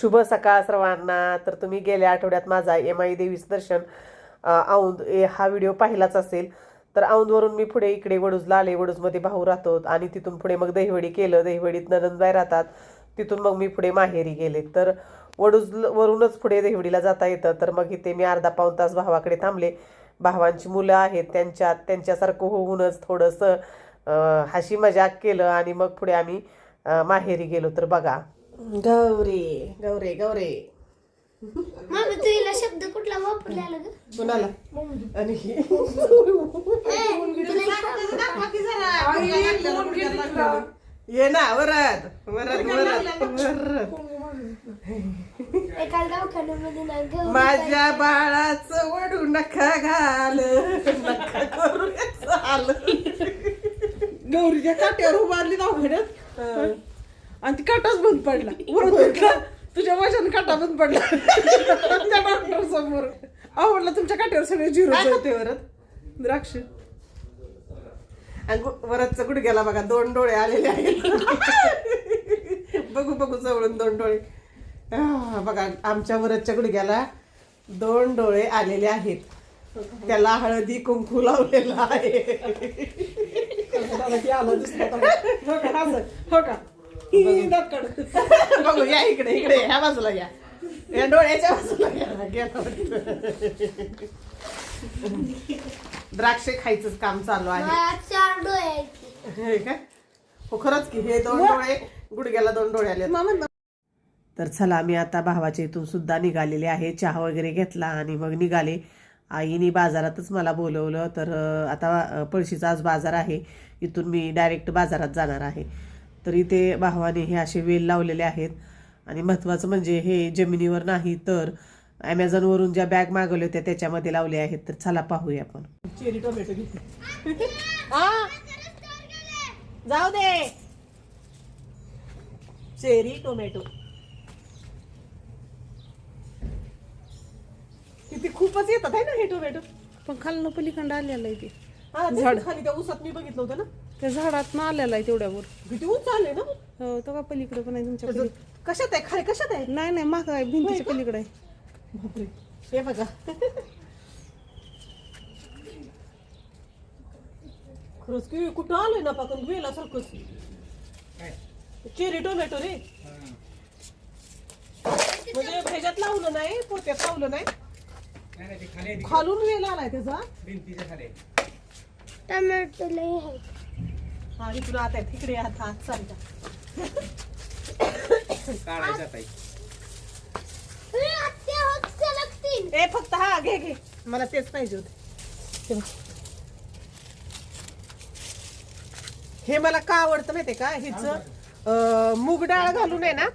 शुभ सकाळ सर्वांना. तर तुम्ही गेल्या आठवड्यात माझा एम आई देवीचं दर्शन औंध ए- हा व्हिडिओ पाहिलाच असेल. तर औंधवरून मी पुढे इकडे वडूजला आले. वडूजमध्ये भाऊ राहतो आणि तिथून पुढे मग दहिवडी केलं. दहीवडीत नंदनबाई राहतात. तिथून मग मी पुढे माहेरी गेले. तर वडूज वरूनच पुढे देवडीला जाता येतं. तर मग इथे मी अर्धा पाऊण तास भावाकडे थांबले. भावांची मुलं आहेत त्यांच्यात. त्यांच्यासारखं होऊनच थोडंसं हाशी मजाक केलं आणि मग पुढे आम्ही माहेरी गेलो. तर बघा गौरे गौरे गौरे. मग तू हिला शब्द कुठला वापरलेला ग? कुणाला? आणि ये ना वरद वरद वरद वरद. एका दवाखान्यामध्ये ना ग माझ्या बाळाचं वडू नका घाल नका करू चाल. गौरीच्या काट्यावर उभारली दवाखान्यात? आणि ती काटाच बंद पडला. वरत म्हटलं तुझ्या वजन काटा बंद पडला. त्या डॉक्टर समोर. अहो म्हटलं तुमच्या काट्यावर सगळे झिरो खाते वरद द्राक्ष. आणि वरदचं कुठे गेला बघा दोन डोळे आलेले आहेत. बघू बघू जवळून दोन डोळे. बघा आमच्या वरदच्या गुडघ्याला दोन डोळे आलेले आहेत. त्याला हळदी कुंकू लावलेला आहे. हो का? हो ही. बघू या इकडे इकडे ह्या बाजूला या. या डोळ्याच्या बाजूला या. गेला. द्राक्षे खायचं काम चालू आहे. चार डोळे. हे काय हो खरंच की हे दोन डोळे गुडघ्याला दोन डोळे आले मामा. तर चला मी आता भावाच्या इथून सुद्धा निघालेले आहे. चहा वगैरे घेतला आणि मग निघाले. आईने बाजारातच मला बोलवलं तर आता पळशीचा आज बाजार आहे. इथून मी डायरेक्ट बाजारात जाणार आहे. तर इथे भावाने हे असे वेल लावलेले आहेत. आणि महत्त्वाचं म्हणजे हे जमिनीवर नाही तर ॲमेझॉनवरून ज्या बॅग मागवल्या होत्या त्याच्यामध्ये लावले आहेत. तर चला पाहूया आपण. चेरी टोमॅटो जाऊ दे. चेरी टोमॅटो किती खूपच येतात आहे ना हे टोमॅटो पण खालनं पलीकडं आलेलं आहे ते. हा तेच खाली त्या उसात मी बघितलं होतं ना. त्या झाडात आलेलं आहे तेवढ्यावर किती उंच आले ना? हो तो का पलीकडे पण आहे तुमच्या त्याचं- पलीकडे? कशात आहे? खाली कशात आहे? नाही नाही माग आहे भिंतीच्या पलीकडे आहे. बापरे. हे बघा. खरंच की कुठं आलोय ना पाकून वेला सारखंच चेरी टोमॅटो रे. म्हणजे ह्याच्यात लावलं नाही पोत्यात लावलं नाही. खालून वेल आलाय त्याचा. टोमॅटो लय आहेत. हा इकडून आत आहे तिकडे आत हात चालता होत सलगतील. ए फक्त हा घे घे. मला तेच पाहिजे होते. हे मला का आवडतं माहितीये का? हिच मूग डाळ घालून आहे ना?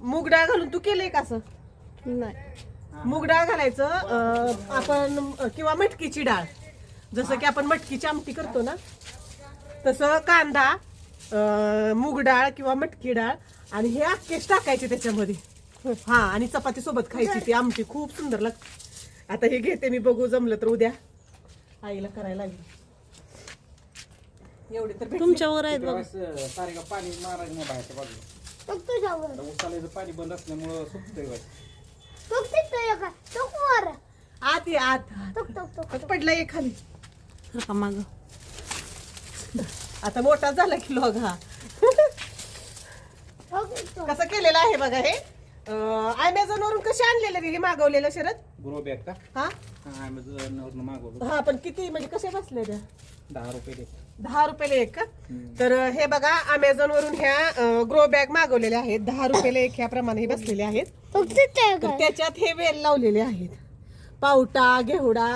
मूग डाळ घालून तू केलंय का असं? नाही. मूग डाळ घालायचं आपण किंवा मटकीची डाळ. जसं की आपण मटकीची आमटी करतो ना तसं कांदा अं, मूग डाळ किंवा मटकी डाळ आणि हे अख्खेच टाकायचे त्याच्यामध्ये हा आणि चपाती सोबत खायची ती आमटी खूप सुंदर लागते आता हे घेते मी बघू जमलं तर उद्या आईला करायला लागली एवढे तर. तुमच्यावर आहेत बघ सारे पाणी मारायचं नाही बाहेरच्या बाजूला बघ तुझ्यावर. आता उसाला पाणी बंद असल्यामुळं सुकतंय एक. तो वर. आत ये आत टुक, टुक, टुक, टुक. पडला एक खाली का माग. आता मोठा झाला की लोग हा. कसं केलेलं आहे बघा हे? अमेझॉन वरून कसे आणलेले हे मागवलेलं शरद? ग्रो बॅग का? हा? हा अमेझॉनवरनं मागवलं. हा पण किती? म्हणजे कसे बसले त्या दहा रुपये दे. दहा रुपयाला एक का? तर हे बघा अमेझॉन वरून ह्या ग्रो बॅग मागवलेल्या आहेत. दहा रुपयाला एक ह्याप्रमाणे हे बसलेले आहेत. तर. त्याच्यात हे वेल लावलेले आहेत. पावटा घेवडा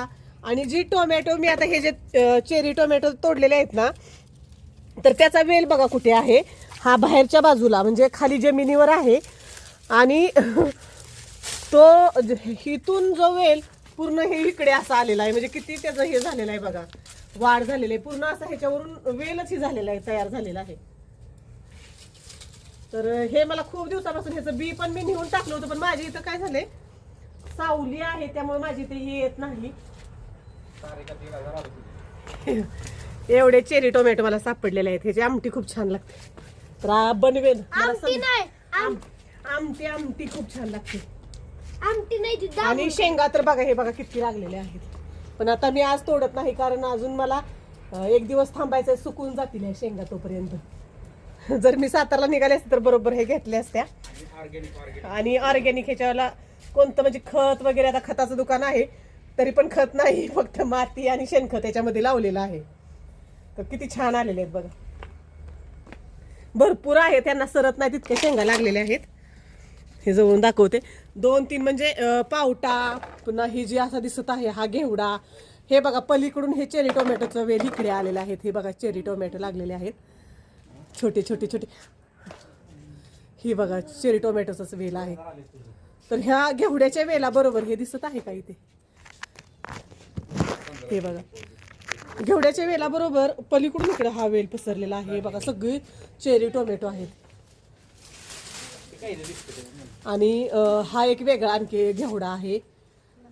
आणि जी टोमॅटो मी आता हे जे चेरी टोमॅटो तोडलेले आहेत ना तर त्याचा वेल बघा कुठे आहे. हा बाहेरच्या बाजूला म्हणजे खाली जमिनीवर आहे. आणि तो हिथून इथून जो वेल पूर्ण हे इकडे असा आलेला आहे. म्हणजे किती त्याचं हे झालेलं आहे बघा. वाढ झालेली आहे. पूर्ण असं ह्याच्यावरून वेलच ही झालेला आहे तयार झालेला आहे. तर हे मला खूप दिवसापासून ह्याचं बी पण मी नेऊन टाकलं होतं पण माझ्या इथं काय झालंय? सावली आहे त्यामुळे माझी इथे येत नाही सारे का तेरा हजार आलं तुझे. एवढे चेरी टोमॅटो मला सापडलेले आहेत. ह्याची आमटी खूप छान लागते. तर आ, बनवेन. मला आमटी सम- नाही. आम- आमटी आमटी खूप छान लागते. आमटी नाही ती आणि शेंगा तर बघा हे बघा किती लागलेले आहेत. पण आता मी आज तोडत नाही कारण अजून मला अं, एक दिवस थांबायचं सुकून जातील ह्या शेंगा तोपर्यंत. जर मी सातारला निघाले असते तर बरोबर हे घेतले असत्या. आणि ऑर्गॅनिक ह्याच्यावाला कोणतं म्हणजे खत वगैरे आता खताचं दुकान आहे. तरी पण खत नाही फक्त माती आणि शेणखत याच्यामध्ये लावलेलं आहे. तर किती छान आलेले आहेत बघा. भरपूर आहे त्यांना सरत नाही तितके शेंगा लागलेले आहेत. हे जवळून दाखवते. दोन तीन म्हणजे पावटा पुन्हा ही जी असा दिसत आहे हा घेवडा. हे बघा पलीकडून हे चेरी टोमॅटोचं वेल इकडे आलेले आहेत हे बघा चेरी टोमॅटो लागलेले आहेत. छोटे छोटे छोटे. ही बघा चेरी टोमॅटोचाच वेल आहे. तर ह्या घेवड्याच्या वेला बरोबर हे दिसत आहे का इथे? हे बघा. घेवड्याच्या वेला बरोबर पलीकडून इकडे हा वेल पसरलेला आहे. बघा सगळे चेरी टोमॅटो आहेत. आणि हा एक वेगळा आणखी घेवडा आहे.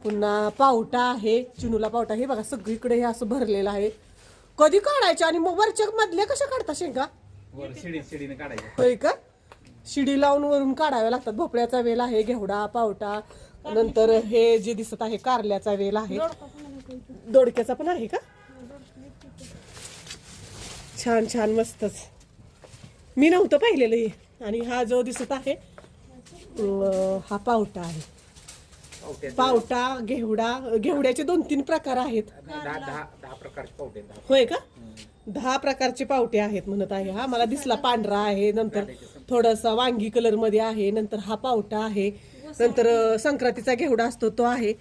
पुन्हा पावटा आहे चिनूला पावटा. हे बघा सगळीकडे हे असं भरलेलं आहे. कधी काढायचे आणि मग वरच्या मधल्या कशा काढता शेंगा? होय का? शिडी लावून वरून काढाव्या लागतात. भोपळ्याचा वेल आहे घेवडा पावटा. नंतर हे जे दिसत आहे कारल्याचा वेल आहे. दोडक्याचा पण आहे का? छान छान मस्तच. मी नव्हतं पाहिलेलं हे. आणि हा जो दिसत आहे हा पावटा आहे. पावटा घेवडा घेवड्याचे दोन तीन प्रकार आहेत. होय का? दहा प्रकारचे पावटे आहेत म्हणत आहे हा. मला दिसला पांढरा आहे नंतर थोडासा वांगी कलरमध्ये आहे नंतर हा पावटा आहे. नंतर अं, संक्रांतीचा घेवडा असतो तो आहे.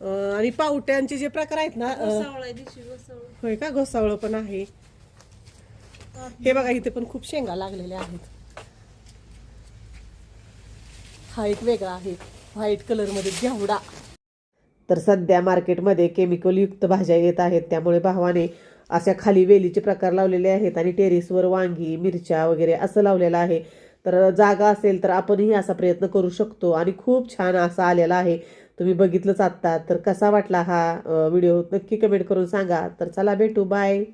अं, आणि पावट्यांचे जे प्रकार आहेत ना अं, होय का? घोसावळ पण आहे. हे बघा इथे पण खूप शेंगा लागलेल्या आहेत. हा एक वेगळा आहे व्हाईट कलरमध्ये घेवडा. तर सध्या मार्केटमध्ये केमिकल युक्त भाज्या येत आहेत त्यामुळे भावाने अशा खाली वेलीचे प्रकार लावलेले आहेत आणि टेरेसवर वांगी मिरच्या वगैरे असं लावलेलं आहे. तर जागा असेल तर आपणही असा प्रयत्न करू शकतो. आणि खूप छान असा आलेला आहे. तुम्ही बघितलंच आत्ता. तर कसा वाटला हा व्हिडिओ? नक्की कमेंट करून सांगा. तर चला भेटू. बाय